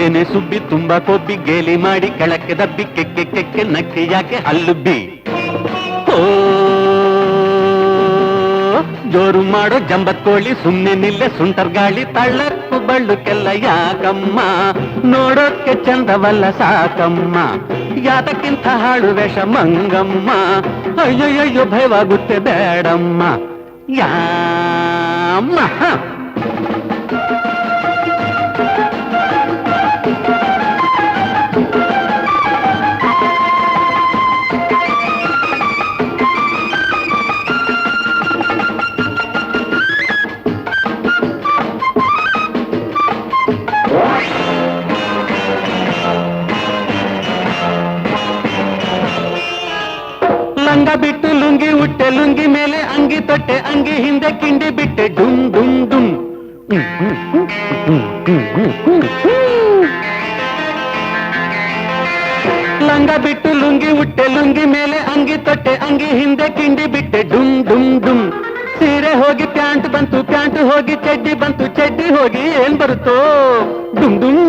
ಏನೇ ಸುಬ್ಬಿ ತುಂಬಾ ಕೊಬ್ಬಿ ಗೇಲಿ ಮಾಡಿ ಕೆಳಕ್ಕೆ ದಬ್ಬಿ ಕೆಕ್ಕೆ ಕೆಕ್ಕೆ ನಕ್ಕಿ ಯಾಕೆ ಅಲ್ಲುಬ್ಬಿ? ಓ, ಜೋರು ಮಾಡೋ ಜಂಬತ್ ಕೋಳಿ, ಸುಮ್ನೆ ನಿಲ್ಲೆ ಸುಂಟರ್ ಗಾಳಿ ತಳ್ಳಕ್ಕು ಬಳ್ಳುಕ್ಕೆಲ್ಲ ಯಾಕಮ್ಮ? ನೋಡೋಕ್ಕೆ ಚಂದವಲ್ಲ ಸಾಕಮ್ಮ. ಯಾತಕ್ಕಿಂತ ಹಾಳು ವೇಷ ಮಂಗಮ್ಮ. ಅಯ್ಯಯ್ಯೋ ಭಯವಾಗುತ್ತೆ ಬೇಡಮ್ಮ. ಯಾಮ್ಮ ಲಂಗ ಬಿಟ್ಟು ಲುಂಗಿ ಉಟ್ಟೆ ಲುಂಗಿ ಮೇಲೆ ಅಂಗಿ ತೊಟ್ಟೆ ಅಂಗಿ ಹಿಂದೆ ಕಿಂಡಿ ಬಿಟ್ಟೆ ಡುಮ್ ಡುಮ್ ಡುಮ್ ಲಂಗ ಬಿಟ್ಟು ಲುಂಗಿ ಉಟ್ಟೆ ಲುಂಗಿ ಮೇಲೆ ಅಂಗಿ ತೊಟ್ಟೆ ಅಂಗಿ ಹಿಂದೆ ಕಿಂಡಿ ಬಿಟ್ಟೆ ಡುಮ್ ಡುಮ್ ಡುಮ್ ಸೀರೆ ಹೋಗಿ ಪ್ಯಾಂಟ್ ಬಂತು ಪ್ಯಾಂಟ್ ಹೋಗಿ ಚಡ್ಡಿ ಬಂತು ಚಡ್ಡಿ ಹೋಗಿ ಏನ್ ಬರುತ್ತೋ ಡುಮ್ ಡುಮ್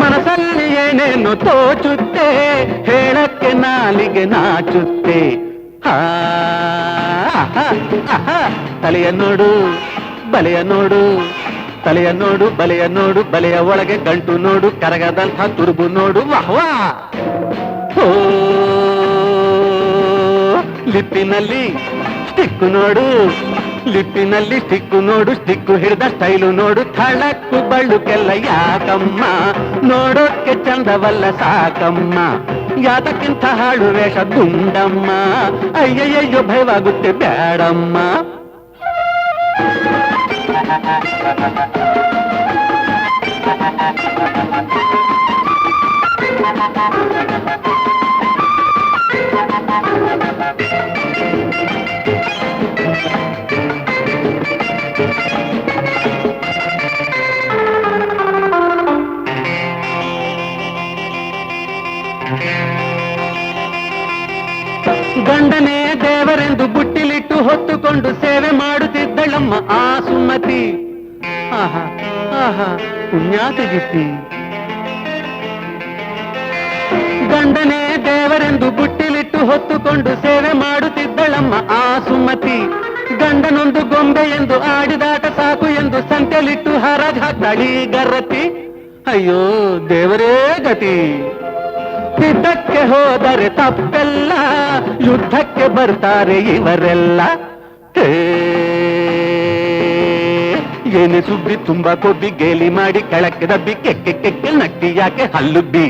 ಮನಸ್ಸಲ್ಲಿ ಏನೇನು ತೋಚುತ್ತೆ ಹೇಳಕ್ಕೆ ನಾಲಿಗೆ ನಾಚುತ್ತೆ ಆ, ಆಹಾ, ಆಹಾ. ತಲೆಯ ನೋಡು ಬಲೆಯ ನೋಡು ತಲೆಯ ನೋಡು ಬಲೆಯ ನೋಡು ಬಲೆಯ ಒಳಗೆ ಗಂಟು ನೋಡು ಕರಗದಂಥ ತುರುಬು ನೋಡು ವಾಹ್ವಾ ಓ ಲಿಪ್ಪಿನಲ್ಲಿ ಸ್ಟಿಕ್ಕು ನೋಡು ಲಿಪ್ಪಿನಲ್ಲಿ ಸ್ಟಿಕ್ಕು ನೋಡು ಸ್ಟಿಕ್ಕು ಹಿಡಿದ ಸ್ಟೈಲು ನೋಡು ಥಳಕ್ಕು ಬಳ್ಳುಕೆಲ್ಲ ಯಾಕಮ್ಮ ನೋಡೋಕ್ಕೆ ಚಂದವಲ್ಲ ಸಾಕಮ್ಮ ಯಾತಕ್ಕಿಂತ ಹಾಳು ವೇಷ ಗುಂಡಮ್ಮ ಅಯ್ಯಯ್ಯೋ ಭಯವಾಗುತ್ತೆ ಬೇಡಮ್ಮ ಗಂಡನೇ ದೇವರೆಂದು ಬುಟ್ಟಿಲಿಟ್ಟು ಹೊತ್ತುಕೊಂಡು ಸೇವೆ ಮಾಡುತ್ತಿದ್ದಳಮ್ಮ ಆ ಸುಮತಿ. ಆಹಾ ಆಹಾ ಪುಣ್ಯಾತಗಿತ್ತಿ ಗಂಡನೇ ದೇವರೆಂದು ಬುಟ್ಟಿಲಿಟ್ಟು ಹೊತ್ತುಕೊಂಡು ಸೇವೆ ಮಾಡುತ್ತಿದ್ದಳಮ್ಮ ಆ ಸುಮತಿ. ಗಂಡನೊಂದು ಗೊಂಬೆ ಎಂದು ಆಡಿದಾಟ ಸಾಕು ಎಂದು ಸಂತೆಲಿಟ್ಟು ಹರಾಜ್ ಹಾಕ್ತಾಳಿ ಗರ್ರತಿ. ಅಯ್ಯೋ, ದೇವರೇ ಗತಿ. ಯುದ್ಧಕ್ಕೆ ಹೋದರೆ ತಪ್ಪೆಲ್ಲ, ಯುದ್ಧಕ್ಕೆ ಬರ್ತಾರೆ ಇವರೆಲ್ಲ. ಏನೆ ಸುಬ್ಬಿ ತುಂಬಾ ಕೊಬ್ಬಿ ಗೇಲಿ ಮಾಡಿ ಕೆಳಕ್ಕೆ ದಬ್ಬಿ ಕೆಕ್ಕೆ ಕೆಕ್ಕೆ ನಟ್ಟಿ ಯಾಕೆ ಹಲ್ಲುಬ್ಬಿ?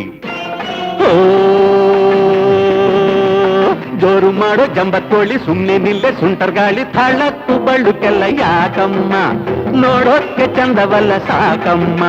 ಜೋರು ಮಾಡೋ ಜಂಬತ್ತೋಳಿ ಸುಮ್ಮನೆ ನಿಲ್ಲೆ ಸುಂಟರ್ ಗಾಳಿ ಥಳಕ್ಕು ಬಳ್ಳುಕೆಲ್ಲ ಯಾಕಮ್ಮ? ನೋಡೋಕ್ಕೆ ಚಂದವಲ್ಲ ಸಾಕಮ್ಮ.